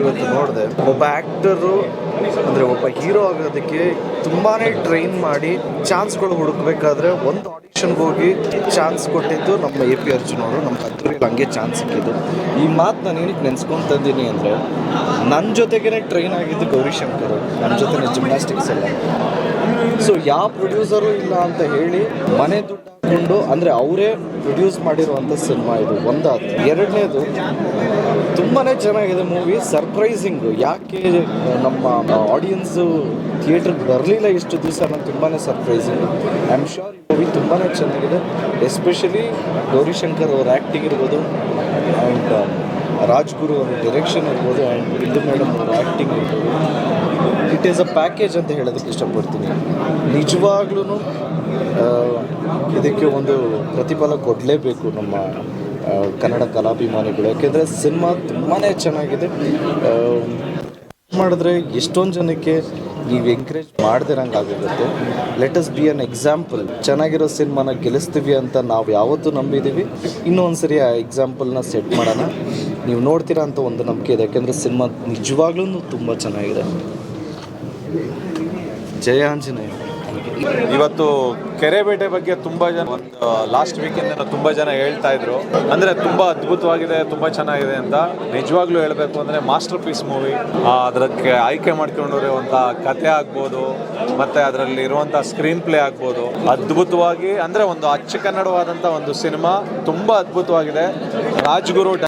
ಇವತ್ತು ನೋಡಿದೆ. ಒಬ್ಬ ಆ್ಯಕ್ಟರು ಅಂದರೆ ಒಬ್ಬ ಹೀರೋ ಆಗೋದಕ್ಕೆ ತುಂಬಾ ಟ್ರೈನ್ ಮಾಡಿ ಚಾನ್ಸ್ಗಳು ಹುಡುಕ್ಬೇಕಾದ್ರೆ ಒಂದು ಆಡಿಷನ್ಗೆ ಹೋಗಿ ಚಾನ್ಸ್ ಕೊಟ್ಟಿದ್ದು ನಮ್ಮ ಎ ಪಿ ಅರ್ಜುನ್ ಅವರು. ನಮ್ಮ ಕತ್ತೂರಿಗೆ ಹಂಗೆ ಚಾನ್ಸ್ ಸಿಕ್ಕಿದ್ದು. ಈ ಮಾತು ನಾನು ಏನಕ್ಕೆ ನೆನೆಸ್ಕೊಂತಂದೀನಿ ಅಂದರೆ ನನ್ನ ಜೊತೆಗೇ ಟ್ರೈನ್ ಆಗಿದ್ದು ಗೌರಿಶಂಕರ್. ನನ್ನ ಜೊತೆ ಜಿಮ್ನಾಸ್ಟಿಕ್ಸ್ ಎಲ್ಲ ಸೊ ಯಾವ ಪ್ರೊಡ್ಯೂಸರು ಇಲ್ಲ ಅಂತ ಹೇಳಿ ಮನೆ ದುಡ್ಡು ಹಾಕೊಂಡು, ಅಂದರೆ ಅವರೇ ಪ್ರೊಡ್ಯೂಸ್ ಮಾಡಿರುವಂಥ ಸಿನಿಮಾ ಇದು. ಒಂದಾದ ಎರಡನೇದು ತುಂಬಾ ಚೆನ್ನಾಗಿದೆ ಮೂವಿ ಸರ್ಪ್ರೈಸಿಂಗು ಯಾಕೆ ನಮ್ಮ ಆಡಿಯನ್ಸು ಥಿಯೇಟ್ರಿಗೆ ಬರಲಿಲ್ಲ ಇಷ್ಟು ದಿವಸ ನಾನು ತುಂಬಾ ಸರ್ಪ್ರೈಸಿಂಗ್ ಐ ಆಮ್ ಶೋರ್ ಈ ಮೂವಿ ತುಂಬಾ ಚೆನ್ನಾಗಿದೆ. ಎಸ್ಪೆಷಲಿ ಗೌರಿಶಂಕರ್ ಅವ್ರ ಆ್ಯಕ್ಟಿಂಗ್ ಇರ್ಬೋದು ಆ್ಯಂಡ್ ರಾಜ್ಗುರು ಅವ್ರ ಡೈರೆಕ್ಷನ್ ಇರ್ಬೋದು ಆ್ಯಂಡ್ ಬಿಂದು ಮೇಡಮ್ ಅವ್ರ ಆ್ಯಕ್ಟಿಂಗ್ ಇರ್ಬೋದು. ಈಸ್ ಅ ಪ್ಯಾಕೇಜ್ ಅಂತ ಹೇಳೋದಕ್ಕೆ ಇಷ್ಟಪಡ್ತೀನಿ. ನಿಜವಾಗ್ಲೂ ಇದಕ್ಕೆ ಒಂದು ಪ್ರತಿಫಲ ಕೊಡಲೇಬೇಕು ನಮ್ಮ ಕನ್ನಡ ಕಲಾಭಿಮಾನಿಗಳು. ಯಾಕೆಂದರೆ ಸಿನಿಮಾ ತುಂಬಾ ಚೆನ್ನಾಗಿದೆ. ಮಾಡಿದ್ರೆ ಎಷ್ಟೊಂದು ಜನಕ್ಕೆ ನೀವು ಎಂಕರೇಜ್ ಮಾಡ್ದಿರಂಗೆ ಆಗಿರುತ್ತೆ let us be an example ಚೆನ್ನಾಗಿರೋ ಸಿನಿಮಾನ ಗೆಲ್ಲಿಸ್ತೀವಿ ಅಂತ ನಾವು ಯಾವತ್ತೂ ನಂಬಿದ್ದೀವಿ ಇನ್ನೊಂದು ಸರಿ ಆ ಎಕ್ಸಾಂಪಲ್ನ ಸೆಟ್ ಮಾಡೋಣ. ನೀವು ನೋಡ್ತೀರಾ ಅಂತ ಒಂದು ನಂಬಿಕೆ ಇದೆ. ಯಾಕೆಂದರೆ ಸಿನಿಮಾ ನಿಜವಾಗ್ಲೂ ತುಂಬ ಚೆನ್ನಾಗಿದೆ. ಜಯ ಆಂಜನೇಯ ಇವತ್ತು ಕೆರೆಬೇಟೆ ಬಗ್ಗೆ ತುಂಬಾ ಜನ ಒಂದು ಲಾಸ್ಟ್ ವೀಕಿಂದ ತುಂಬಾ ಜನ ಹೇಳ್ತಾ ಇದ್ರು. ಅಂದ್ರೆ ತುಂಬಾ ಅದ್ಭುತವಾಗಿದೆ, ತುಂಬಾ ಚೆನ್ನಾಗಿದೆ ಅಂತ ನಿಜವಾಗ್ಲೂ ಹೇಳಬೇಕು ಅಂದ್ರೆ ಮಾಸ್ಟರ್ ಪೀಸ್ ಮೂವಿ ಅದಕ್ಕೆ ಆಯ್ಕೆ ಮಾಡ್ಕೊಂಡಿರುವಂತ ಕತೆ ಆಗ್ಬೋದು, ಮತ್ತೆ ಅದರಲ್ಲಿ ಇರುವಂತ ಸ್ಕ್ರೀನ್ ಪ್ಲೇ ಆಗ್ಬೋದು. ಅದ್ಭುತವಾಗಿ ಅಂದ್ರೆ ಒಂದು ಅಚ್ಚ ಕನ್ನಡವಾದಂತ ಒಂದು ಸಿನಿಮಾ ತುಂಬಾ ಅದ್ಭುತವಾಗಿದೆ. ರಾಜ್ಗುರು